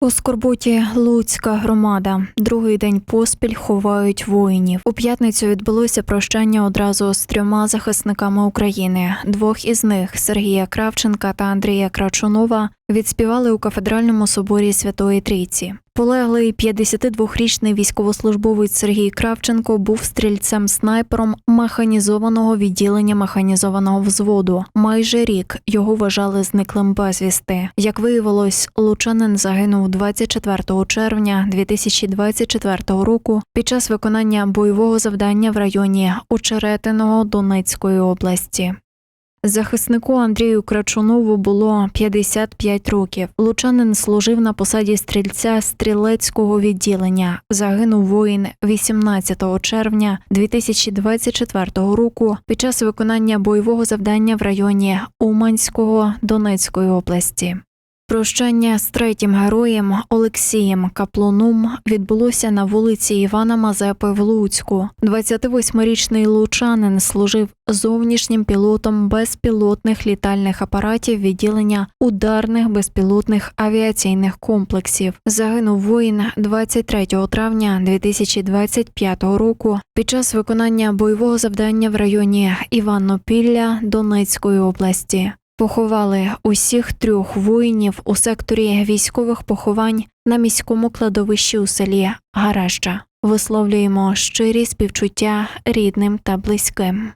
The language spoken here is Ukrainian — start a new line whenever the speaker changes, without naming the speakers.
У Скорботі Луцька громада. Другий день поспіль ховають воїнів. У п'ятницю відбулося прощання одразу з трьома захисниками України. Двох із них Сергія Кравченка та Андрія Крачунова відспівали у кафедральному соборі Святої Трійці. Полеглий 52-річний військовослужбовець Сергій Кравченко був стрільцем-снайпером механізованого відділення механізованого взводу. Майже рік його вважали зниклим безвісти. Як виявилось, лучанин загинув 24 червня 2024 року під час виконання бойового завдання в районі Очеретиного Донецької області. Захиснику Андрію Крачунову було 55 років. Лучанин служив на посаді стрільця стрілецького відділення. Загинув воїн 18 червня 2024 року під час виконання бойового завдання в районі Уманського Донецької області. Прощання з третім героєм Олексієм Каплуном відбулося на вулиці Івана Мазепи в Луцьку. 28-річний лучанин служив зовнішнім пілотом безпілотних літальних апаратів відділення ударних безпілотних авіаційних комплексів. Загинув воїн 23 травня 2025 року під час виконання бойового завдання в районі Іванопілля Донецької області. Поховали усіх трьох воїнів у секторі військових поховань на міському кладовищі у селі Гареща. Висловлюємо щирі співчуття рідним та близьким.